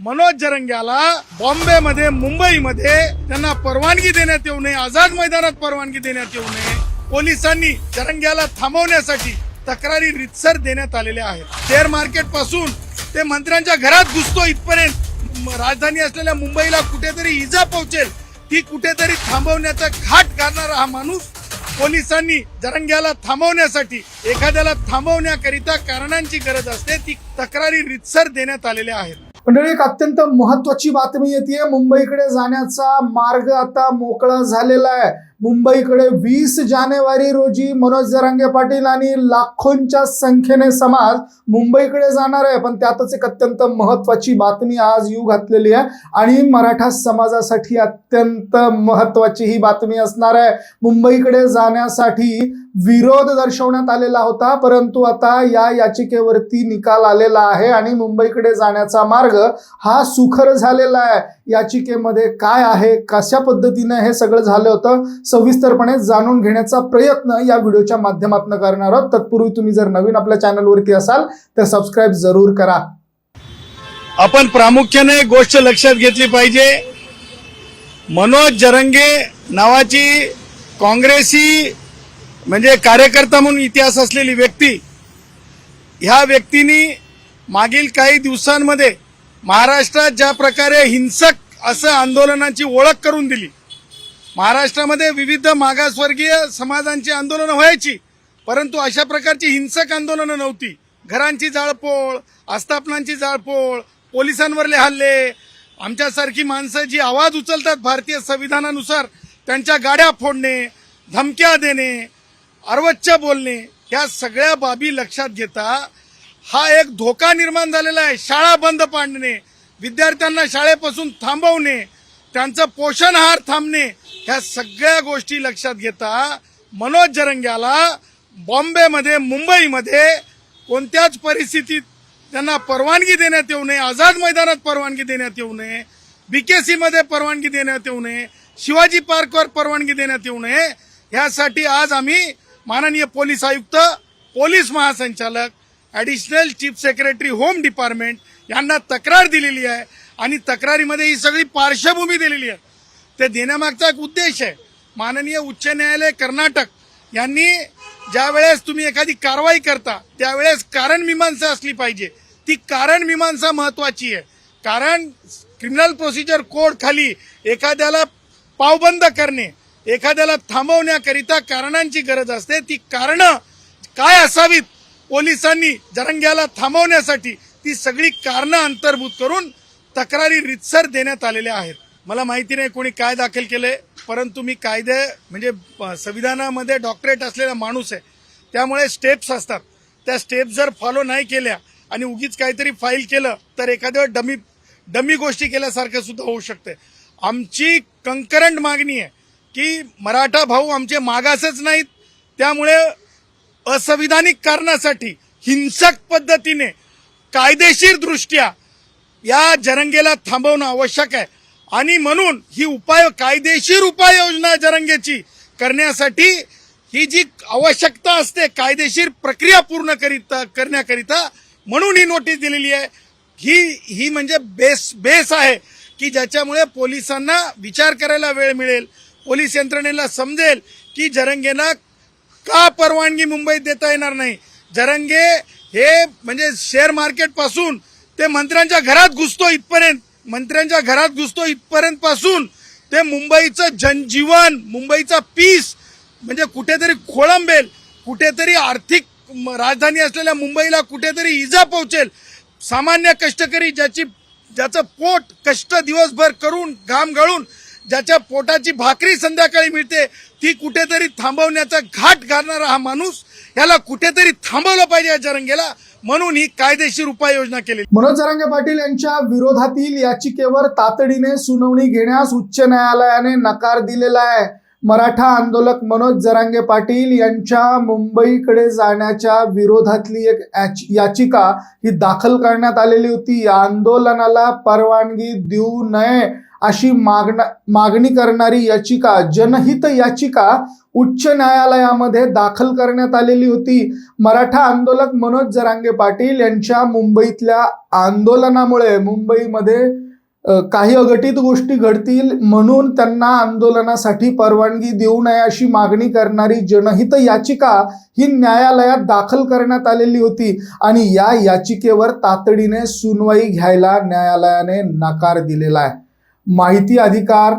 मनोज जरंग्याला बॉम्बेमध्ये मुंबईमध्ये त्यांना परवानगी देण्यात येऊ नये आझाद मैदानात परवानगी देण्यात येऊ नये पोलिसांनी जरंग्याला थांबवण्यासाठी तक्रारी रितसर देण्यात आलेल्या आहेत. शेअर मार्केटपासून ते मंत्र्यांच्या घरात घुसतो इथपर्यंत. राजधानी असलेल्या मुंबईला कुठेतरी इजा पोहोचेल ती कुठेतरी थांबवण्याचा घाट घालणारा हा माणूस पोलिसांनी जरंग्याला थांबवण्यासाठी एखाद्याला थांबवण्याकरिता कारणांची गरज असते ती तक्रारी रितसर देण्यात आलेल्या आहेत. मंडळी एक अत्यंत महत्वाची बातमी येते मुंबईकडे जाण्याचा मार्ग आता मोकळा झालेला आहे. मुंबईकडे वीस जानेवारी रोजी मनोज जरांगे पाटील आणि लाखोंच्या संख्येने समाज मुंबईकडे जाणार आहे. पण त्यातच एक अत्यंत महत्वाची बातमी आज येऊ घातलेली आहे. आणि मराठा समाजासाठी अत्यंत महत्वाची ही बातमी असणार आहे. मुंबईकडे जाण्यासाठी विरोध दर्शवण्यात आलेला होता परंतु आता या याचिकेवरती निकाल आलेला आहे आणि मुंबईकडे जाण्याचा मार्ग हा सुखर झालेला आहे. याचिकेमध्ये काय आहे कशा पद्धतीने हे सगळं झालं होतं सविस्तरपणे जाणून घेण्याचा प्रयत्न या व्हिडिओच्या माध्यमातून करणार आहोत. तत्पूर्वी तुम्ही जर नवीन आपल्या चॅनलवरती असाल तर सबस्क्राईब जरूर करा. आपण प्रामुख्याने एक गोष्ट लक्षात घेतली पाहिजे. मनोज जरंगे नावाची काँग्रेसी म्हणजे कार्यकर्ता म्हणून इतिहास असलेली व्यक्ती ह्या व्यक्तीने मागील काही दिवसांमध्ये महाराष्ट्रात ज्या प्रकारे हिंसक असं आंदोलनाची ओळख करून दिली महाराष्ट्रामध्ये विविध मागासवर्गीय समाजांची आंदोलनं व्हायची परंतु अशा प्रकारची हिंसक आंदोलनं नव्हती. घरांची जाळपोळ आस्थापनांची जाळपोळ पोलिसांवरले हल्ले आमच्यासारखी माणसं जी आवाज उचलतात भारतीय संविधानानुसार त्यांच्या गाड्या फोडणे धमक्या देणे अर्वच्च बोलणे ह्या सगळ्या बाबी लक्षात घेता हा एक धोका निर्माण झालेला आहे. शाळा बंद पाडणे विद्यार्थ्यांना शाळेपासून थांबवणे त्यांचं पोषण आहार थांबणे ह्या सगळ्या गोष्टी लक्षात घेता मनोज जरंग्याला बॉम्बेमध्ये मुंबईमध्ये कोणत्याच परिस्थितीत त्यांना परवानगी देण्यात येऊ नये आझाद मैदानात परवानगी देण्यात येऊ नये बीकेसी मध्ये परवानगी देण्यात येऊ नये शिवाजी पार्कवर परवानगी देण्यात येऊ नये यासाठी आज आम्ही माननीय पोलीस आयुक्त पोलीस महासंचालक additional chief secretary home department यांना तक्रार दिलेली आहे. आणि तक्रारीमध्ये ही सगळी पार्श्वभूमी दिलेली आहे. ते देण्यामागचा एक उद्देश आहे. माननीय उच्च न्यायालय कर्नाटक यांनी ज्या वेळेस तुम्ही एखादी कारवाई करता त्यावेळेस कारण मीमांसा असली पाहिजे. ती कारण मीमांसा महत्वाची आहे. कारण क्रिमिनल प्रोसिजर कोड खाली एखाद्याला पावबंद करणे एखाद्याला थांबवण्याकरिता कारणांची गरज असते. ती कारणं काय असावीत? पोलिसांनी जरंग्याला थांबवण्यासाठी ती सगळी कारणं अंतर्भूत करून तक्रारी रितसर देण्यात आलेल्या आहेत. मला माहिती नाही कोणी काय दाखल केले परंतु मी कायदे म्हणजे संविधानामध्ये डॉक्टरेट असलेला माणूस आहे. त्यामुळे स्टेप्स असतात. त्या स्टेप्स जर फॉलो नाही केल्या आणि उगीच काहीतरी फाईल केलं तर एखाद्या डमी डमी गोष्टी केल्यासारखं सुद्धा होऊ शकते आमची कंकरंट मागणी आहे की मराठा भाऊ आमचे मागासच नाहीत. त्यामुळे असंविधानिक कारणासाठी हिंसक पद्धतीने कायदेशीर दृष्ट्या या जरंगेला थांबवणं आवश्यक आहे. आणि म्हणून ही उपाय कायदेशीर उपाययोजना जरंगेची करण्यासाठी ही जी आवश्यकता असते कायदेशीर प्रक्रिया पूर्ण करीता करण्याकरिता म्हणून ही नोटीस दिलेली आहे. ही ही म्हणजे बेस बेस आहे की ज्याच्यामुळे पोलिसांना विचार करायला वेळ मिळेल पोलीस यंत्रणेला समजेल की जरंगेना का परवानगी मुंबईत देता येणार नाही. जरंगे हे म्हणजे शेअर मार्केटपासून ते मंत्र्यांच्या घरात घुसतो इथपर्यंत. मंत्र्यांच्या घरात घुसतो इथपर्यंत पासून ते मुंबईचं जनजीवन मुंबईचा पीस म्हणजे कुठेतरी खोळंबेल. कुठेतरी आर्थिक म- राजधानी असलेल्या मुंबईला कुठेतरी इजा पोहोचेल. सामान्य कष्टकरी ज्याची ज्याचं पोट कष्ट दिवसभर करून घाम गळून ज्याच्या पोटाची भाकरी संध्याकाळी मिळते ती कुठेतरी थांबवण्याचा घाट घालणारा हा माणूस याला कुठेतरी थांबवलं पाहिजे या जरंगेला म्हणून ही कायदेशीर उपाययोजना केली मनोज जरांगे पाटील यांच्या विरोधातील याचिकेवर तातडीने सुनावणी घेण्यास उच्च न्यायालयाने नकार दिलेला आहे. मराठा आंदोलक मनोज जरांगे पाटील यांच्या मुंबईकडे जाण्याच्या विरोधातली एक याचिका ही दाखल करण्यात आलेली होती. या आंदोलनाला परवानगी देऊ नये अशी मागणा मागणी करणारी याचिका जनहित याचिका उच्च न्यायालयामध्ये दाखल करण्यात आलेली होती. मराठा आंदोलक मनोज जरांगे पाटील यांच्या मुंबईतल्या आंदोलनामुळे मुंबईमध्ये काही अघटित गोष्टी घडतील म्हणून त्यांना आंदोलनासाठी परवानगी देऊ नये अशी मागणी करणारी जनहित याचिका ही न्यायालयात दाखल करण्यात आलेली होती आणि या याचिकेवर तातडीने सुनवाई घ्यायला न्यायालयाने नकार दिलेला आहे. माहिती अधिकार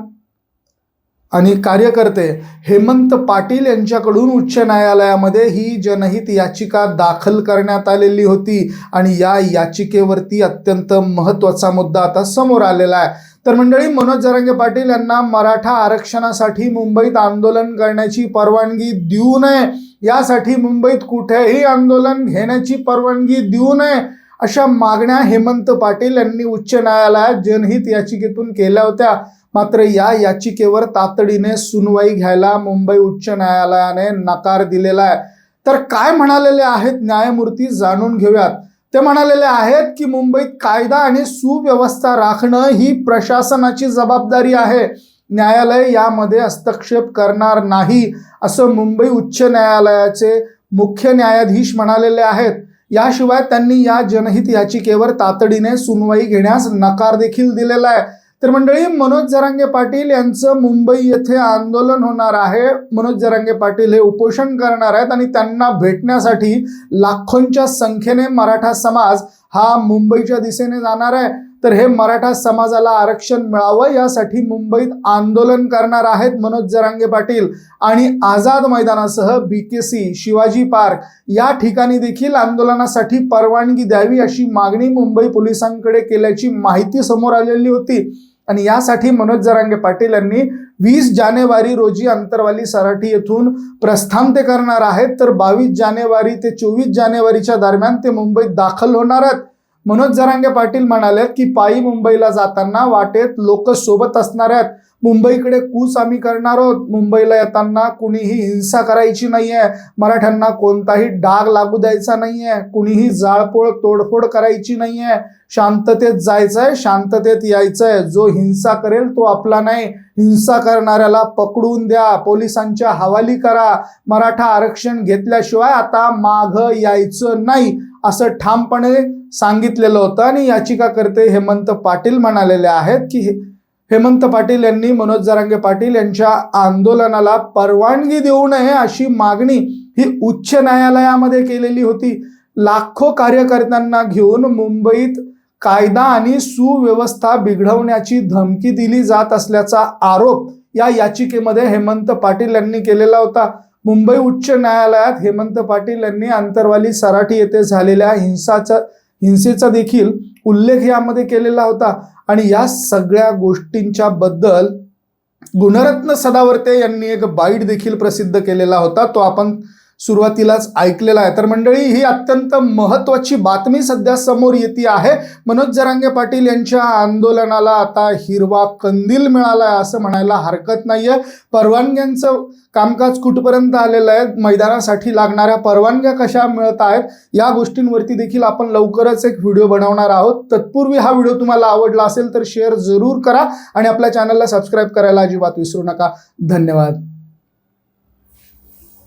आणि कार्यकर्ते हेमंत पाटील यांच्याकडून उच्च न्यायालयामध्ये ही जनहित याचिका दाखल करण्यात आलेली होती आणि या याचिकेवरती अत्यंत महत्त्वाचा मुद्दा आता समोर आलेला आहे. तर मंडळी मनोज जरांगे पाटील यांना मराठा आरक्षणासाठी मुंबईत आंदोलन करण्याची परवानगी देऊ नये. यासाठी मुंबईत कुठेही आंदोलन घेण्याची परवानगी देऊ नये. अशा मागण्या हेमंत पाटील यांनी उच्च न्यायालयात जनहित याचिकेतून केल्या होत्या. मात्र या याचिकेवर तातडीने सुनवाई घ्यायला मुंबई उच्च न्यायालयाने नकार दिलेला आहे. तर काय म्हणालेले आहेत न्यायमूर्ती जाणून घेऊयात. ते म्हणालेले आहेत की मुंबईत कायदा आणि सुव्यवस्था राखणं ही प्रशासनाची जबाबदारी आहे. न्यायालय यामध्ये हस्तक्षेप करणार नाही असं मुंबई उच्च न्यायालयाचे मुख्य न्यायाधीश म्हणालेले आहेत. याशिवाय त्यांनी या जनहित याचिकेवर तातडीने सुनवाई घेण्यास नकार देखील दिलेला आहे. तर मंडळी मनोज जरांगे पाटील यांचं मुंबई येथे आंदोलन होणार आहे. मनोज जरांगे पाटील हे उपोषण करणार आहेत आणि त्यांना भेटण्यासाठी लाखोंच्या संख्येने मराठा समाज हा मुंबईच्या दिशेने जाणार आहे. तर हे मराठा समाजाला आरक्षण मिळावं यासाठी मुंबईत आंदोलन करणार आहेत मनोज जरांगे पाटील आणि Azad मैदानासह B K C Shivaji park या ठिकाणी देखील आंदोलनासाठी परवानगी द्यावी अशी मागणी मुंबई पोलिसांकडे केल्याची माहिती समोर आलेली होती. आणि यासाठी मनोज जरांगे पाटील यांनी वीस जानेवारी रोजी अंतरवाली सराठी येथून प्रस्थान ते करणार आहेत. तर बावीस जानेवारी ते चोवीस जानेवारीच्या दरम्यान ते मुंबईत दाखल होणार आहेत. मनोज जरांगे पाटील म्हणाले की पायी मुंबईला जाताना वाटेत लोक सोबत असणार आहेत. मुंबईकडे कूच आम्ही करणार आहोत. मुंबईला येताना कुणीही हिंसा करायची नाहीये. मराठ्यांना कोणताही डाग लागू द्यायचा नाहीये. कुणीही जाळपोळ तोडफोड करायची नाहीये. शांततेत जायचं आहे शांततेत यायचं आहे जो हिंसा करेल तो आपला नाही. हिंसा करणाऱ्याला पकडून द्या. पोलिसांच्या हवाली करा. मराठा आरक्षण घेतल्याशिवाय आता माघ यायचं नाही. असं ठामपणे सांगितलेलं होतं आणि याचिकाकर्ते हेमंत पाटील म्हणालेले आहेत की हे- हेमंत पाटील यांनी मनोज जरांगे पाटील यांच्या आंदोलनाला परवानगी देऊ नये अशी मागणी ही उच्च न्यायालयामध्ये केलेली होती. लाखो कार्यकर्त्यांना घेऊन मुंबईत कायदा आणि सुव्यवस्था बिघडवण्याची धमकी दिली जात असल्याचा आरोप या याचिकेमध्ये हेमंत पाटील यांनी केलेला होता. मुंबई उच्च न्यायालयात हेमंत पाटील यांनी आंतरवाली सराठी येथे झालेल्या हिंसाचार हिंसेचा देखील उल्लेख यामध्ये केलेला होता. आणि या सगळ्या गोष्टींच्या बद्दल गुणरत्न सदावर्ते यांनी एक बाईट देखील प्रसिद्ध केलेला होता. तो आपण सुरुवातीलाच ऐकलेला आहे. तर मंडळी ही अत्यंत महत्वाची बातमी सध्या समोर येते आहे. मनोज जरांगे पाटील यांच्या आंदोलनाला आता हिरवा कंदील मिळाला आहे असं म्हणायला हरकत नाहीये. परवानग्यांचं कामकाज कुठपर्यंत आलेलं आहे? मैदानासाठी लागणाऱ्या परवानग्या कशा मिळत आहेत? या गोष्टींवरती देखील आपण लवकरच एक व्हिडिओ बनवणार आहोत. तत्पूर्वी हा व्हिडिओ तुम्हाला आवडला असेल तर शेअर जरूर करा आणि आपल्या चॅनलला सबस्क्राईब करायला अजिबात विसरू नका. धन्यवाद.